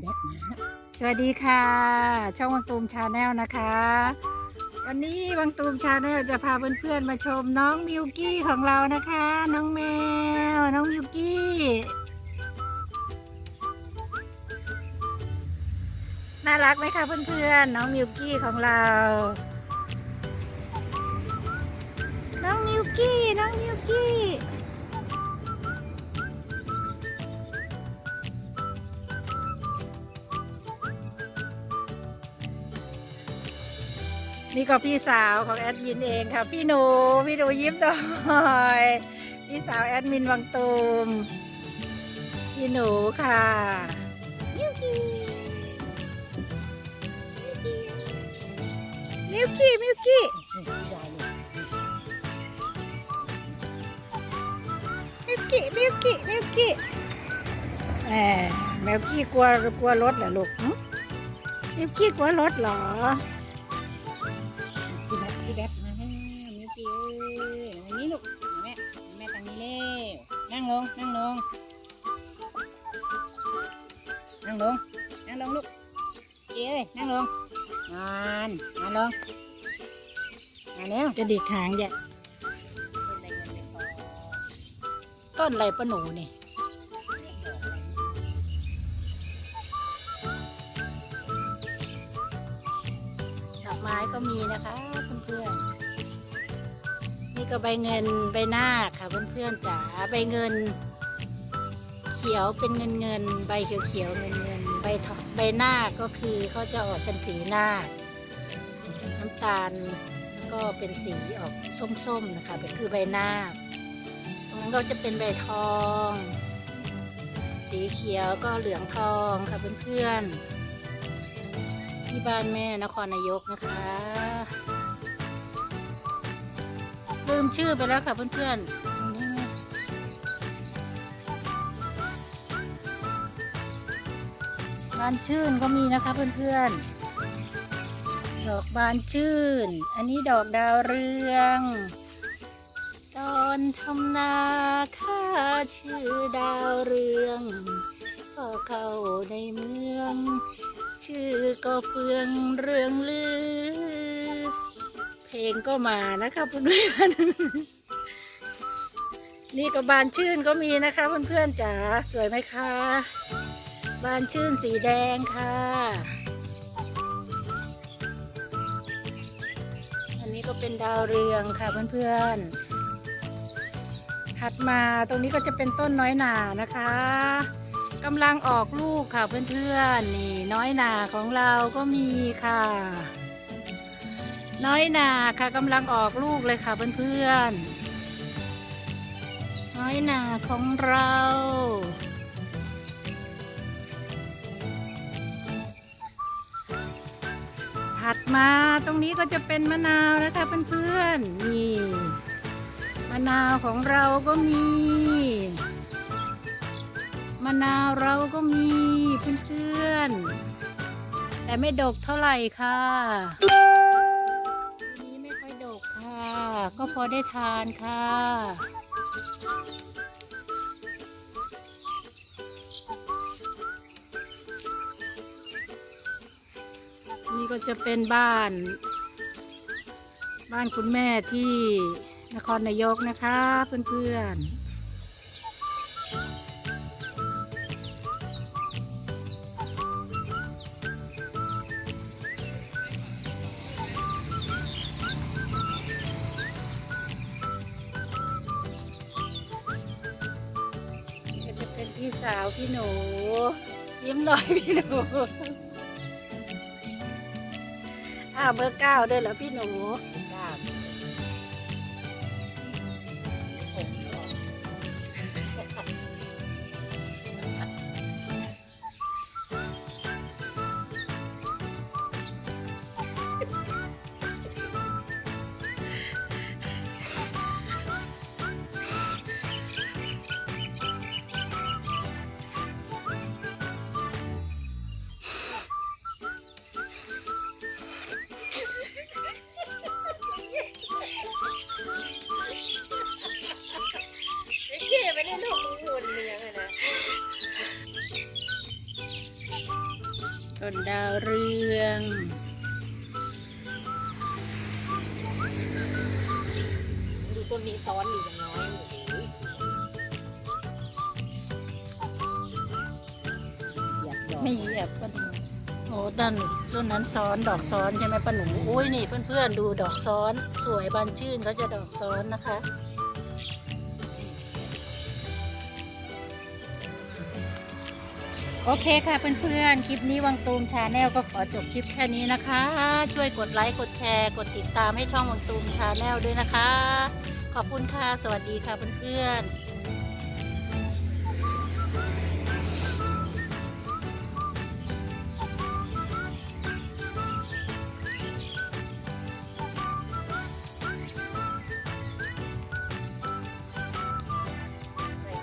แบกมาสวัสดีค่ะ ช่องวังตูมชาแนลนะคะ วันนี้วังตูมชาแนลจะพาเพื่อนๆมาชมน้องมิวกี้ของเรานะคะ น้องแมว น้องมิวกี้น่ารักไหมคะเพื่อนๆน้องมิวกี้ของเรา น้องมิวกี้น้องมิวกี้ นี่ก็พี่สาวของแอดมินเองค่ะ พี่หนู พี่หนูยิ้มหน่อยพี่สาวแอดมินวังตูม พี่หนูค่ะมิวกี้มิวกี้มิวกี้มิวกี้มิวกี้มิวกี้แหมแมวกี้กลัวกลัวรถเหรอลูกหึมิวกี้กลัวรถเหรอ เอ้ยทางนี้ลูกแม่แม่ทางนี้เร็วนั่งลงนั่งลงนั่งลงนั่งลงลูกเอ้ยนั่งลงนอนนอนลงนอนเร็วกระดิกหางเนี่ยเป็นไรเงินไม่พอต้นอะไรปะหนูนี่ดอกไม้ก็มีนะคะเพื่อนๆ ก็ใบเงินใบหน้าค่ะเพื่อนๆจ๋าใบเงิน เขียวเป็นเงินเงิน ใบเขียวเขียวเงินเงินใบทองใบหน้าก็คือเขาจะออกเป็นสีหน้าคน้ำตาลแล้วก็เป็นสีออกส้มๆนะคะเป็นคือใบหน้าตรงนั้นก็จะเป็นใบทอง สีเขียวก็เหลืองทองค่ะเพื่อนๆที่บ้านแม่นครนายกนะคะ ลืมชื่อไปแล้วค่ะเพื่อนๆบานชื่นก็มีนะคะเพื่อนๆ ดอกบานชื่น อันนี้ดอกดาวเรือง ตอนทำนาข้าชื่อดาวเรืองก็เข้าในเมือง ชื่อก็เฟืองเรืองลือ เพลงก็มานะคะเพื่อนๆนี่ก็บานชื่นก็มีนะคะเพื่อนๆจ๋าสวยไหมคะ บานชื่นสีแดงค่ะ อันนี้ก็เป็นดาวเรืองค่ะเพื่อนๆถัดมาตรงนี้ก็จะเป็นต้นน้อยหนานะคะกำลังออกลูกค่ะเพื่อนๆนี่น้อยหนาของเราก็มีค่ะ น้อยหนาค่ะกำลังออกลูกเลยค่ะเพื่อนๆ น้อยหนาของเรา ถัดมาตรงนี้ก็จะเป็นมะนาวนะคะเพื่อนๆ นี่ มะนาวของเราก็มี มะนาวเราก็มีเพื่อนๆ แต่ไม่ดกเท่าไหร่ค่ะ ก็พอได้ทานค่ะ นี่ก็จะเป็นบ้าน บ้านคุณแม่ที่นครนายกนะคะเพื่อนๆ สาวพี่หนู ยิ้มหน่อยพี่หนูอ้าวเบอร์เก้าด้วยเหรอพี่หนู ต้นดาวเรืองดูต้นนี้ซ้อนอยู่อย่างน้อยอยากดอกไม่เหยียบป้าหนูโอ้ต้นต้นนั้นซ้อนดอกซ้อนใช่ไหมป้าหนูอุ้ยนี่เพื่อนๆดูดอกซ้อน สวยบานชื่นเขาจะดอกซ้อนนะคะ โอเคค่ะเพื่อนๆ คลิปนี้วังตูมชาแนลก็ขอจบคลิปแค่นี้นะคะ ช่วยกดไลค์กดแชร์ กดติดตามให้ช่องวังตูมชาแนลด้วยนะคะ ขอบคุณค่ะ สวัสดีค่ะเพื่อนๆ